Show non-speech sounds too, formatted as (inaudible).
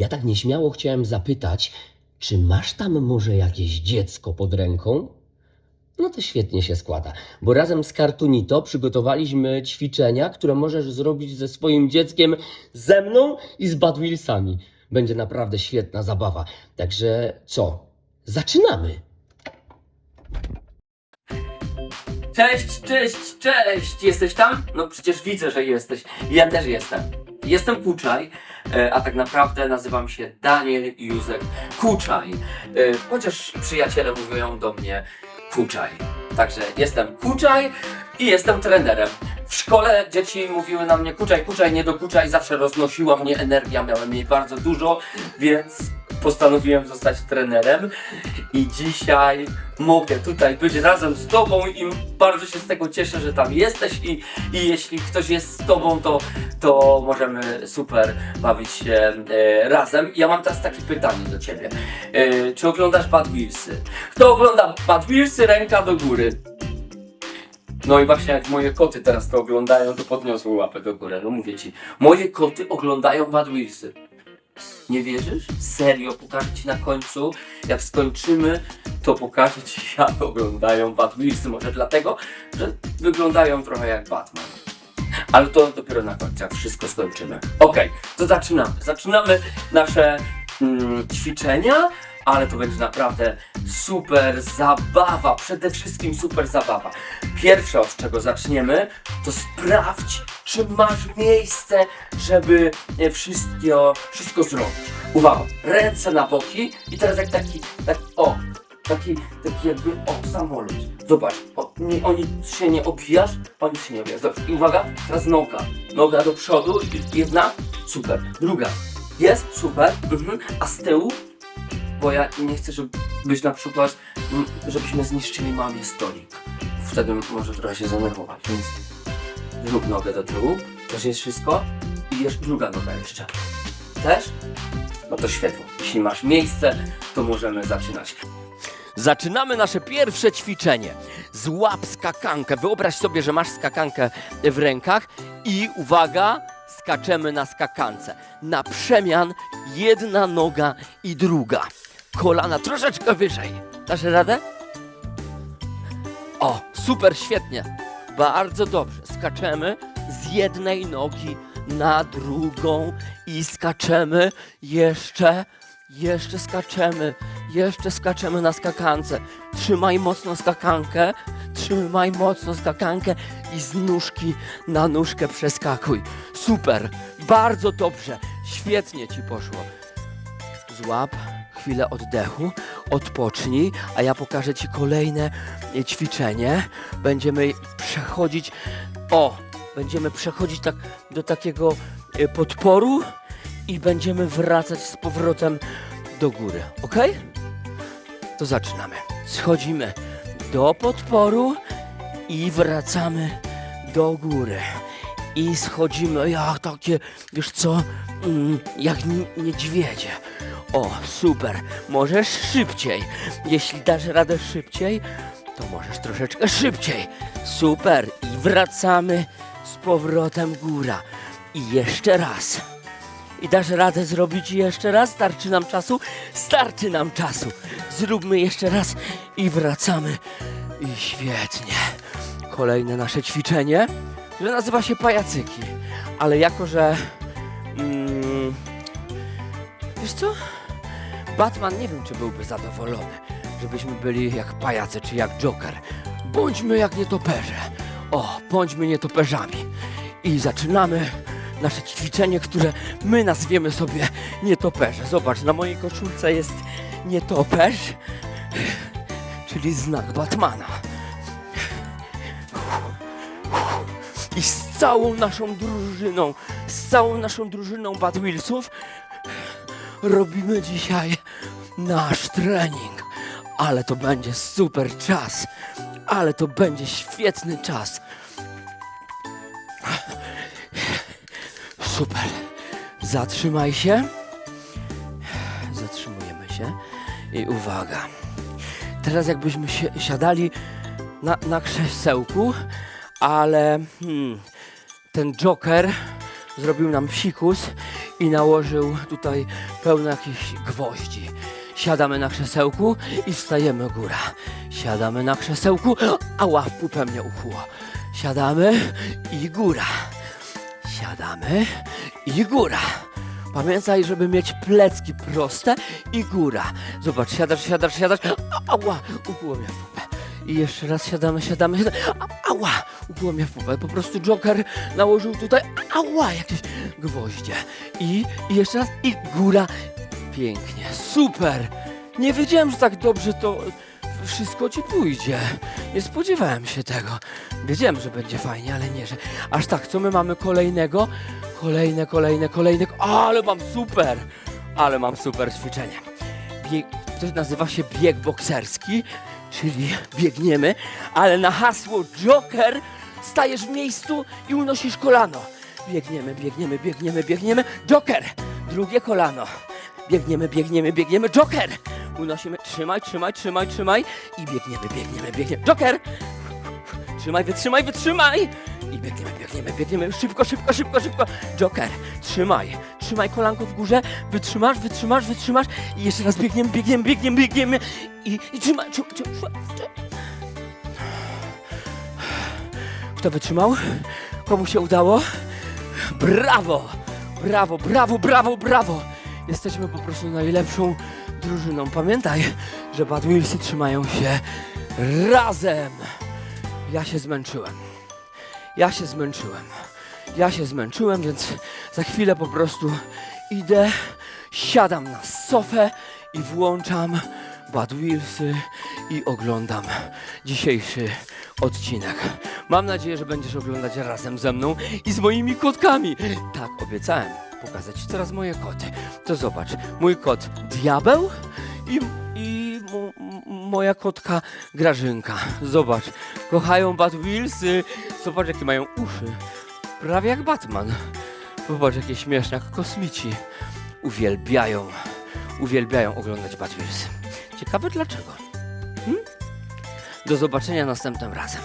Ja tak nieśmiało chciałem zapytać, czy masz tam może jakieś dziecko pod ręką? No to świetnie się składa, bo razem z Cartoonito przygotowaliśmy ćwiczenia, które możesz zrobić ze swoim dzieckiem, ze mną i z Bad Wheelsami. Będzie naprawdę świetna zabawa. Także co? Zaczynamy! Cześć, cześć, cześć! Jesteś tam? No przecież widzę, że jesteś. Ja też jestem. Jestem Kuczaj, e, a tak naprawdę nazywam się Daniel Józek Kuczaj. E, Chociaż przyjaciele mówią do mnie Kuczaj. Także jestem Kuczaj i jestem trenerem. W szkole dzieci mówiły na mnie Kuczaj, Kuczaj, nie dokuczaj, zawsze roznosiła mnie energia, miałem jej bardzo dużo, więc postanowiłem zostać trenerem i dzisiaj mogę tutaj być razem z Tobą i bardzo się z tego cieszę, że tam jesteś i, i jeśli ktoś jest z Tobą, to, to możemy super bawić się e, razem. Ja mam teraz takie pytanie do Ciebie. E, czy oglądasz Bad Wheelsy? Kto ogląda Bad Wheelsy? Ręka do góry. No i właśnie jak moje koty teraz to oglądają, to podniosły łapę do góry. No mówię Ci, moje koty oglądają Bad Wheelsy. Nie wierzysz? Serio, pokażę Ci na końcu. Jak skończymy, to pokażę Ci, (laughs) jak oglądają Wheelsy. Może dlatego, że wyglądają trochę jak Batman. Ale to dopiero na końcu, jak wszystko skończymy. Okej, to zaczynamy. Zaczynamy nasze mm, ćwiczenia, ale to będzie naprawdę super zabawa. Przede wszystkim super zabawa. Pierwsze, od czego zaczniemy, to sprawdź, czy masz miejsce, żeby e, wszystko, wszystko zrobić. Uwaga, ręce na boki i teraz jak taki, taki o, taki, taki jakby, o, samolot. Zobacz, o, nie, się nie obijasz, oni się nie obijasz. Dobrze, i uwaga, teraz noga. Noga do przodu, jedna, super. Druga, jest, super, mhm. a z tyłu, bo ja nie chcę, żebyś na przykład, mm, żebyśmy zniszczyli mamie stolik. Wtedy może trochę się zanerwować, więc zrób nogę do tyłu, też jest wszystko i jeszcze druga noga jeszcze. Też? No to świetnie. Jeśli masz miejsce, to możemy zaczynać. Zaczynamy nasze pierwsze ćwiczenie. Złap skakankę. Wyobraź sobie, że masz skakankę w rękach i uwaga, skaczemy na skakance. Na przemian jedna noga i druga. Kolana troszeczkę wyżej. Dasz radę? O, super, świetnie. Bardzo dobrze. Skaczemy z jednej nogi na drugą i skaczemy jeszcze, jeszcze skaczemy, jeszcze skaczemy na skakance. Trzymaj mocno skakankę, trzymaj mocno skakankę i z nóżki na nóżkę przeskakuj. Super, bardzo dobrze, świetnie ci poszło. Złap chwilę oddechu, odpocznij, a ja pokażę Ci kolejne ćwiczenie. Będziemy przechodzić, o, będziemy przechodzić tak do takiego e, podporu i będziemy wracać z powrotem do góry, ok? To zaczynamy. Schodzimy do podporu i wracamy do góry. I schodzimy jak takie, wiesz co, mm, jak ni- niedźwiedzie. O, super. Możesz szybciej. Jeśli dasz radę szybciej, to możesz troszeczkę szybciej. Super. I wracamy z powrotem góra. I jeszcze raz. I dasz radę zrobić jeszcze raz? Starczy nam czasu? Starczy nam czasu. Zróbmy jeszcze raz i wracamy. I świetnie. Kolejne nasze ćwiczenie, które nazywa się pajacyki. Ale jako, że... Mm, wiesz co? Batman nie wiem, czy byłby zadowolony, żebyśmy byli jak pajace czy jak Joker. Bądźmy jak nietoperze. O, bądźmy nietoperzami. I zaczynamy nasze ćwiczenie, które my nazwiemy sobie nietoperze. Zobacz, na mojej koszulce jest nietoperz, czyli znak Batmana. I z całą naszą drużyną, z całą naszą drużyną Bad Wheelsów robimy dzisiaj nasz trening. Ale to będzie super czas. Ale to będzie świetny czas. Super. Zatrzymaj się. Zatrzymujemy się. I uwaga. Teraz jakbyśmy się, siadali na, na krzesełku, ale hmm, ten Joker zrobił nam psikus i nałożył tutaj pełno jakichś gwoździ. Siadamy na krzesełku i wstajemy góra. Siadamy na krzesełku, ała, w pupę mnie uchło. Siadamy i góra. Siadamy i góra. Pamiętaj, żeby mieć plecki proste i góra. Zobacz, siadasz, siadasz, siadasz. A- Ała, ukuło mnie w pupę. I jeszcze raz siadamy, siadamy, siadamy. A- Ała, ukuło mnie w pupę. Po prostu Joker nałożył tutaj, ała, jakieś gwoździe. I, i jeszcze raz, i góra. Pięknie, super. Nie wiedziałem, że tak dobrze to wszystko ci pójdzie. Nie spodziewałem się tego. Wiedziałem, że będzie fajnie, ale nie, że aż tak. Co my mamy kolejnego? Kolejne, kolejne, kolejne. Ale mam super! Ale mam super ćwiczenie. Bieg, to nazywa się bieg bokserski, czyli biegniemy, ale na hasło Joker stajesz w miejscu i unosisz kolano. Biegniemy, biegniemy, biegniemy, biegniemy. Joker! Drugie kolano. Biegniemy, biegniemy, biegniemy. Joker! Unosimy. Trzymaj, trzymaj, trzymaj, trzymaj. I biegniemy, biegniemy, biegniemy. Joker! Trzymaj, wytrzymaj, wytrzymaj! I biegniemy, biegniemy, biegniemy. Szybko, szybko, szybko, szybko. Joker, trzymaj. Trzymaj kolanko w górze. Wytrzymasz, wytrzymasz, wytrzymasz. I jeszcze raz biegniemy, biegniemy, biegniemy, biegniemy. I, i trzymaj, trzymaj, trzymaj. Kto wytrzymał? Komu się udało? Brawo! Brawo, brawo, brawo, brawo! Jesteśmy po prostu najlepszą drużyną. Pamiętaj, że Bad Wheelsy trzymają się razem. Ja się zmęczyłem. Ja się zmęczyłem. Ja się zmęczyłem, więc za chwilę po prostu idę, siadam na sofę i włączam Bad Wheelsy i oglądam dzisiejszy odcinek. Mam nadzieję, że będziesz oglądać razem ze mną i z moimi kotkami. Tak, obiecałem pokazać teraz moje koty. To zobacz, mój kot Diabeł i, i moja kotka Grażynka. Zobacz, kochają Bad Wheelsy. Zobacz, jakie mają uszy. Prawie jak Batman. Zobacz, jakie śmieszne, jak kosmici. Uwielbiają, uwielbiają oglądać Bad Wheelsy. Ciekawe dlaczego. Hmm? Do zobaczenia następnym razem.